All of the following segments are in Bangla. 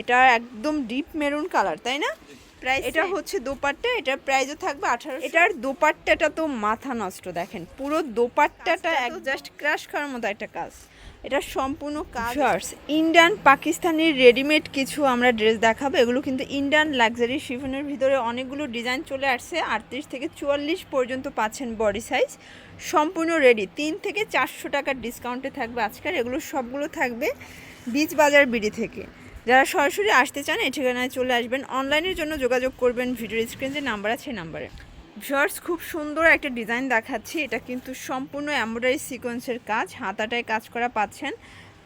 এটা একদম ডিপ মেরুন কালার তাই না? প্রাইস এটা হচ্ছে দোপাট্টা এটার প্রাইসও থাকবে আঠারো এটার দোপাট্টাটা তো মাথা নষ্ট দেখেন। পুরো দোপাট্টাটা এক জাস্ট ক্রাশ করার মতো একটা কাজ। এটা সম্পূর্ণ কাজ। ইন্ডিয়ান পাকিস্তানি রেডিমেড কিছু আমরা ড্রেস দেখাবো। এগুলো কিন্তু ইন্ডিয়ান লাক্সারি শিফনের ভিতরে অনেকগুলো ডিজাইন চলে আসছে। আটত্রিশ থেকে চুয়াল্লিশ পর্যন্ত পাচ্ছেন বডি সাইজ সম্পূর্ণ রেডি তিন থেকে চারশো টাকার ডিসকাউন্টে থাকবে আজকাল এগুলো সবগুলো থাকবে বীজ বাজার বিডি থেকে। যারা সরাসরি আসতে চান, এই ঠিকানায় চলে আসবেন। অনলাইনের জন্য যোগাযোগ করবেন ভিডিও স্ক্রিন যে নাম্বার আছে নাম্বারে ভিউয়ার্স খুব সুন্দর একটা ডিজাইন দেখাচ্ছি। এটা কিন্তু সম্পূর্ণ এমব্রয়ডারি সিকোয়েন্সের কাজ। হাতাটায় কাজ করা পাচ্ছেন।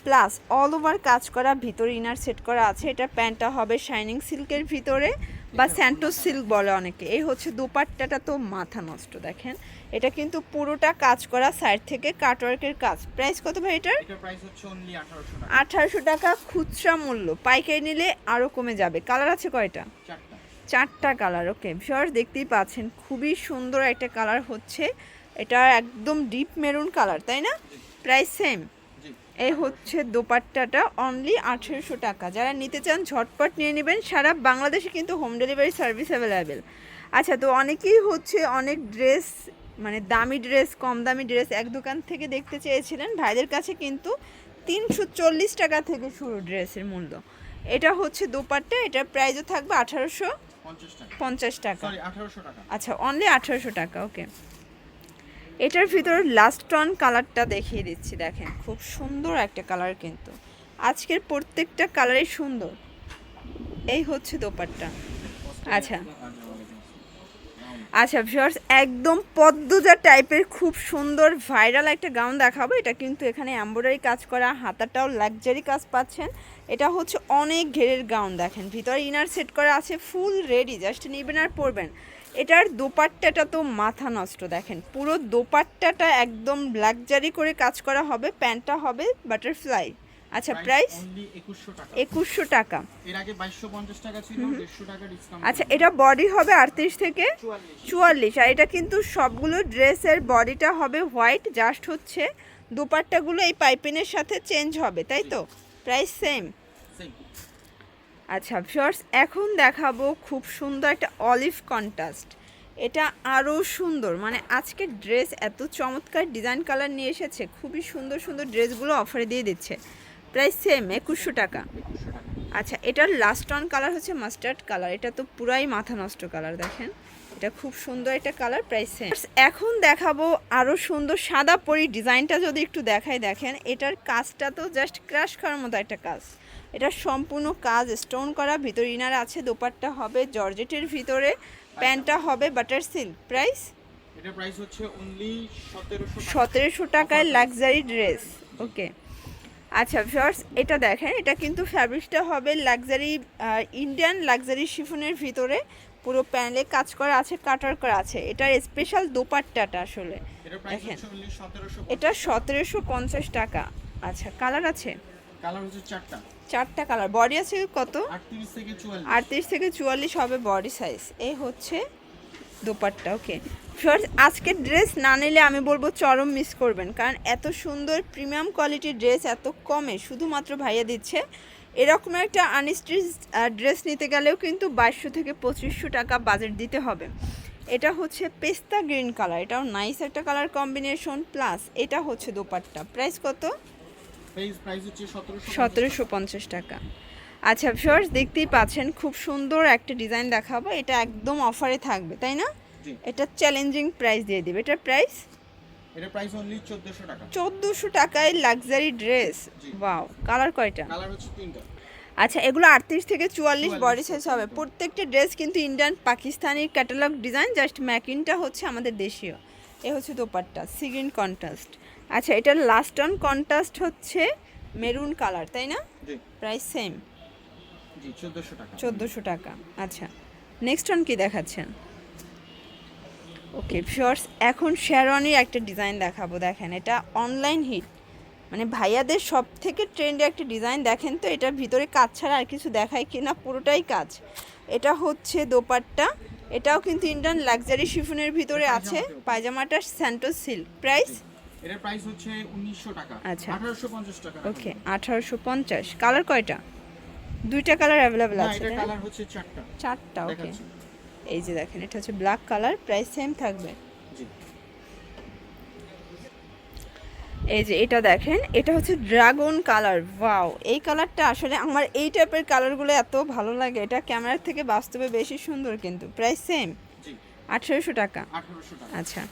প্লাস অল ওভার কাজ করা, ভিতরে ইনার সেট করা আছে। এটা প্যান্টটা হবে শাইনিং সিল্কের ভিতরে। বা স্যান্টো সিল্ক বলে অনেকে। এই হচ্ছে দুপাট্টাটা তো মাথা নষ্ট দেখেন। এটা কিন্তু পুরোটা কাজ করা সাইড থেকে কাটওয়ার্কের কাজ। প্রাইস কত ভাই এটার? এটার প্রাইস হচ্ছে অনলি 1800 টাকা। আঠারোশো টাকা খুচরা মূল্য। পাইকারি নিলে আরও কমে যাবে। কালার আছে কয়টা? চারটা। চারটা কালার ওকে ভিউয়ার্স দেখতেই পাচ্ছেন খুবই সুন্দর একটা কালার হচ্ছে। এটা একদম ডিপ মেরুন কালার তাই না? প্রাইস সেম এই হচ্ছে দোপাট্টাটা অনলি আঠেরোশো টাকা। যারা নিতে চান ঝটপট নিয়ে নেবেন। সারা বাংলাদেশে কিন্তু হোম ডেলিভারি সার্ভিস অ্যাভেলেবেল আচ্ছা তো অনেকেই হচ্ছে অনেক ড্রেস মানে দামি ড্রেস কম দামি ড্রেস এক দোকান থেকে দেখতে চেয়েছিলেন। ভাইদের কাছে কিন্তু তিনশো চল্লিশ টাকা থেকে শুরু ড্রেসের মূল্য। এটা হচ্ছে দোপাট্টা এটার প্রাইসও থাকবে আঠারোশো পঞ্চাশ টাকা। সরি 1800 টাকা। আচ্ছা অনলি আঠারোশো টাকা ওকে এটার ভিতর লাস্ট টন কালারটা দেখিয়ে দিচ্ছি, দেখেন। খুব সুন্দর একটা কালার কিন্তু। আজকের প্রত্যেকটা কালারই সুন্দর। এই হচ্ছে দোপারটা আচ্ছা। আচ্ছা ভিউয়ার্স একদম পদ্মজা টাইপের খুব সুন্দর ভাইরাল একটা গাউন দেখাবো। এটা কিন্তু এখানে এমব্রয়ডারি কাজ করা, হাতাটাও লাক্সারি কাজ পাচ্ছেন। এটা হচ্ছে অনেক ঘেরের গাউন দেখেন। ভিতরে ইনার সেট করা আছে ফুল রেডি জাস্ট নেবেন আর পরবেন। এটার দোপাট্টাটা তো মাথা নষ্ট দেখেন। পুরো দোপাট্টাটা একদম লাক্সারি করে কাজ করা হবে প্যান্টটা হবে বাটারফ্লাই আচ্ছা প্রাইস অনলি 2100 টাকা। একুশশো টাকা। এর আগে 2250 টাকা ছিল 150 টাকা ডিসকাউন্ট আচ্ছা এটা বডি হবে আটত্রিশ থেকে চুয়াল্লিশ। আর এটা কিন্তু সবগুলো ড্রেসের বডিটা হবে হোয়াইট জাস্ট হচ্ছে দুপাট্টাগুলো এই পাইপিনের সাথে চেঞ্জ হবে তাই তো? প্রাইস সেম আচ্ছা ফিওর্স এখন দেখাবো খুব সুন্দর একটা অলিভ কন্ট্রাস্ট এটা আরও সুন্দর মানে আজকে ড্রেস এত চমৎকার ডিজাইন কালার নিয়ে এসেছে, খুবই সুন্দর সুন্দর ড্রেসগুলো অফারে দিয়ে দিচ্ছে। প্রাইস সেম একুশশো টাকা। 2100 টাকা আচ্ছা এটার লাস্ট অন কালার হচ্ছে মাস্টার্ড কালার এটা তো পুরাই মাথা নষ্ট কালার দেখেন। এটা খুব সুন্দর একটা কালার প্রাইস সেম এখন দেখাবো আরও সুন্দর সাদা পরি ডিজাইনটা যদি একটু দেখাই, দেখেন, এটার কাজটা তো জাস্ট ক্রাশ করার মতো একটা কাজ। এটা সম্পূর্ণ কাজ স্টোন করা ভিতর ইনার আছে দোপাট্টা হবে জর্জেটের ভিতরে প্যান্টটা হবে বাটার সিল্ক প্রাইস এটার প্রাইস হচ্ছে অনলি 1700 টাকা। সতেরোশো টাকায় লাক্সারি ড্রেস ওকে আচ্ছা ফার্স্ট এটা দেখেন এটা কিন্তু ফ্যাব্রিকটা হবে লাক্সারি ইন্ডিয়ান লাক্সারি শিফনের ভিতরে পুরো প্যানেলে কাজ করা আছে কাটার করা আছে। এটার স্পেশাল দোপাট্টাটা আসলে। দেখেন। হচ্ছে অনলি 1700 এটা সতেরোশো পঞ্চাশ টাকা। আচ্ছা কালার আছে? কালার হচ্ছে চারটা। চারটা কালার বডি আছে কত? 38 থেকে 44 আটত্রিশ থেকে চুয়াল্লিশ হবে বডি সাইজ এই হচ্ছে দোপাট্টা ওকে আজকে ড্রেস না নিলে আমি বলব চরম মিস করবেন। কারণ এত সুন্দর প্রিমিয়াম কোয়ালিটির ড্রেস এত কমে শুধুমাত্র ভাইয়া দিচ্ছে। এরকম একটা আনস্টিচ ড্রেস নিতে গেলেও কিন্তু বাইশশো থেকে পঁচিশশো টাকা বাজেট দিতে হবে। এটা হচ্ছে পেস্তা গ্রিন কালার এটাও নাইস একটা কালার কম্বিনেশন প্লাস এটা হচ্ছে দোপাট্টা। প্রাইস কত প্রাইস প্রাইস হচ্ছে 1700 সতেরোশো পঞ্চাশ টাকা। আচ্ছা ভিউয়ার্স দেখতেই পাচ্ছেন খুব সুন্দর একটা ডিজাইন দেখাবো। এটা একদম অফারে থাকবে তাই না? এটা চ্যালেঞ্জিং প্রাইস দিয়ে দিবে। এটার প্রাইস এটার প্রাইস অনলি 1400 টাকা। চোদ্দোশো টাকায় লাক্সারি ড্রেস। ওয়াও কালার কয়টা? কালার হচ্ছে তিনটা। আচ্ছা এগুলো আটত্রিশ থেকে চুয়াল্লিশ 44 বডি সাইজ হবে। প্রত্যেকটা ড্রেস কিন্তু Indian Pakistani catalogue design just ম্যাকিনটা হচ্ছে আমাদের দেশীয়। এ হচ্ছে দোপাট্টা সিগ্রিন কন্ট্রাস্ট আচ্ছা এটার লাস্ট অন কন্ট্রাস্ট হচ্ছে মেরুন কালার তাই না? প্রাইস সেম জি 1400 টাকা। চোদ্দোশো টাকা আচ্ছা। নেক্সট অন কি দেখাচ্ছেন? ওকে ফিওর্স এখন শেরওয়ানির একটা ডিজাইন দেখাবো দেখেন। এটা অনলাইন হিট মানে ভাইয়াদের সব থেকে ট্রেন্ডে একটা ডিজাইন দেখেন তো এটার ভিতরে কাজ ছাড়া আর কিছু দেখায় কি না পুরোটাই কাজ। এটা হচ্ছে দোপাট্টা। এটাও কিন্তু ইন্ডিয়ান লাক্সারি শিফনের ভিতরে আছে পায়জামাটা স্যান্টো সিল্ক প্রাইস এটার প্রাইস হচ্ছে 1900 টাকা। আচ্ছা। 1850 টাকা ওকে আঠারোশো পঞ্চাশ। কালার কয়টা? দুইটা কালার অ্যাভেলেবেল আছে এটা কালার হচ্ছে চারটা। চারটা ওকে। এই যে দেখেন এটা হচ্ছে ব্ল্যাক কালার প্রাইস সেম থাকবে। জি। এই যে এটা দেখেন এটা হচ্ছে ড্রাগন কালার ওয়াও এই কালারটা আসলে আমার এই টাইপের কালারগুলো এত ভালো লাগে এটা ক্যামেরার থেকে বাস্তবে বেশি সুন্দর কিন্তু প্রাইস সেম জি। আঠেরোশো টাকা। আঠারোশো টাকা। আচ্ছা।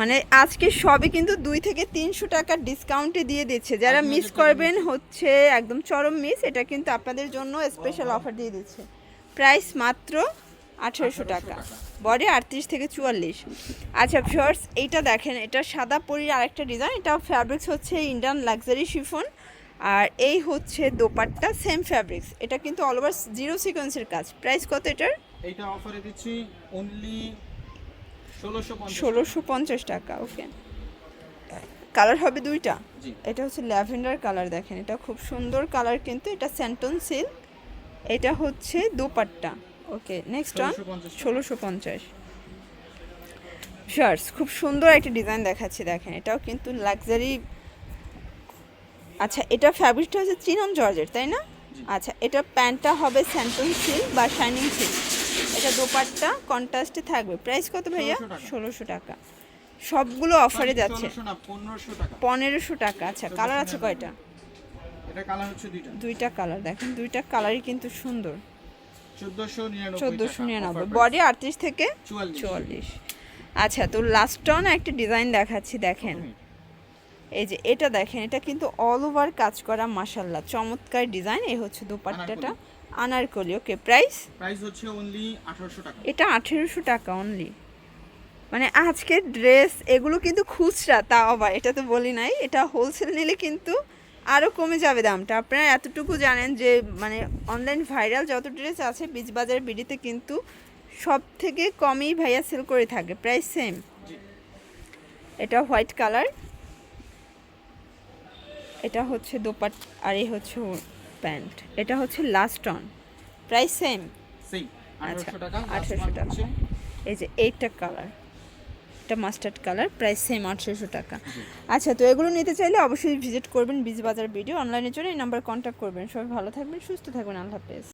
মানে আজকে সবই কিন্তু দুই থেকে তিনশো টাকার ডিসকাউন্টে দিয়ে দিচ্ছে। যারা মিস করবেন হচ্ছে একদম চরম মিস এটা কিন্তু আপনাদের জন্য স্পেশাল অফার দিয়ে দিচ্ছে। প্রাইস মাত্র আঠেরোশো 1800 টাকা। টাকা। বডি আটত্রিশ থেকে চুয়াল্লিশ। আচ্ছা ফিওর্স এইটা দেখেন এটা সাদা পরির আরেকটা ডিজাইন এটা ফ্যাব্রিক্স হচ্ছে ইন্ডিয়ান লাক্সারি শিফন আর এই হচ্ছে দোপাট্টা সেম ফ্যাব্রিক্স এটা কিন্তু অল ওভার জিরো সিকোয়েন্সের কাজ। প্রাইস কত এটার? এইটা অফারে দিচ্ছি অনলি ষোলোশো পঞ্চাশ টাকা। ওকে কালার হবে দুইটা? এটা হচ্ছে ল্যাভেন্ডার কালার দেখেন এটা খুব সুন্দর কালার কিন্তু এটা স্যান্টন সিল্ক এটা হচ্ছে দোপাট্টা ওকে নেক্সট ওয়ান ষোলোশো পঞ্চাশ শার্টস খুব সুন্দর একটা ডিজাইন দেখাচ্ছি দেখেন এটাও কিন্তু লাক্সারি আচ্ছা এটা ফ্যাব্রিকটা হচ্ছে চিনন জর্জের তাই না? আচ্ছা এটা প্যান্টটা হবে স্যান্টন সিল্ক বা শাইনিং সিল্ক এটা দোপাট্টা কন্ট্রাস্টে থাকবে। প্রাইস কত ভাইয়া? ষোলোশো টাকা। সবগুলো অফারে যাচ্ছে। পনেরোশো টাকা। আচ্ছা কালার আছে কয়টা? দুইটা। কালার দেখেন দুইটা কালারই কিন্তু সুন্দর। চোদ্দোশো নিরানব্বই বডি আটত্রিশ থেকে চুয়াল্লিশ। আচ্ছা তো লাস্ট অন একটা ডিজাইন দেখাচ্ছি দেখেন। এই যে এটা দেখেন এটা কিন্তু অল ওভার কাজ করা মাসাল্লাহ চমৎকার ডিজাইন এই হচ্ছে দোপাট্টাটা। আনারকলি ওকে প্রাইস প্রাইস হচ্ছে অনলি আঠারোশো টাকা। এটা আঠেরোশো টাকা অনলি মানে আজকে ড্রেস এগুলো কিন্তু খুচরা তা আবার এটা তো বলি নাই এটা হোলসেল নিলে কিন্তু আরও কমে যাবে দামটা। আপনারা এতটুকু জানেন যে মানে অনলাইন ভাইরাল যত ড্রেস আছে বীজ বাজার বিডিতে কিন্তু সব থেকে কমই ভাইয়া সেল করে থাকে প্রাইস সেম এটা হোয়াইট কালার এটা হচ্ছে দোপাট আর এই হচ্ছে প্যান্ট। এটা হচ্ছে লাস্ট অন প্রাইস সেম আচ্ছা, আঠারোশো টাকা 1800 টাকা। এই যে এইটা কালার এটা মাস্টার্ড কালার প্রাইস সেম আটশোশো টাকা। আচ্ছা তো এগুলো নিতে চাইলে অবশ্যই ভিজিট করবেন বীজ বাজার ভিডিও অনলাইনের জন্য এই নাম্বার কন্ট্যাক্ট করবেন। সবাই ভালো থাকবেন সুস্থ থাকবেন আল্লাহ হাফেজ।